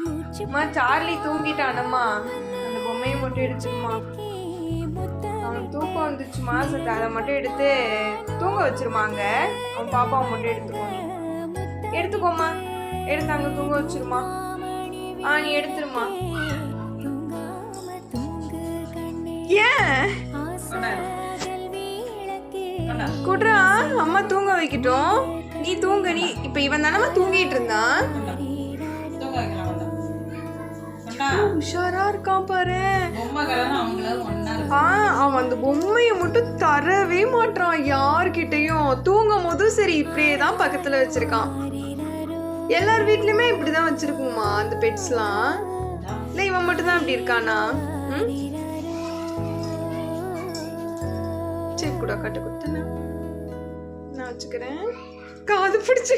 அம்மா சார்லி தூங்கிட்டானம்மா. அந்த பொம்மையை மட்டும் எடுத்துருமா அவனுக்கு தூக்கம் வந்துச்சுமா சரி அதை மட்டும் எடுத்து தூங்க வச்சிருமாங்க அவன் பாப்பாவை மட்டும் எடுத்துக்கோ. எடுத்துக்கோமா எடுத்து அங்க தூங்க வச்சிருமா ஆ நீ எடுத்துருமா ஏன்? குட்ரா அம்மா தூங்க வைக்கட்டும். நீ தூங்க நீ. இப்ப இவன் தானம்மா தூங்கிட்டு இருந்தான். உஷாரா இருக்கான் பாரு. அவன் அந்த பொம்மையை மட்டும் தரவே மாட்றான் யார்கிட்டயும். தூங்கும் போதும் சரி இப்படியே தான் பக்கத்துல வச்சிருக்கான். எல்லார் வீட்லயுமே இப்படிதான் வச்சிருக்குமா அந்த பெட்ஸ்லாம்? இல்ல இவன் மட்டும் தான் இப்படி இருக்கானா? சரி கூட கட்டு கொடுத்தன நான் வச்சுக்கிறேன். காது பிடிச்சி.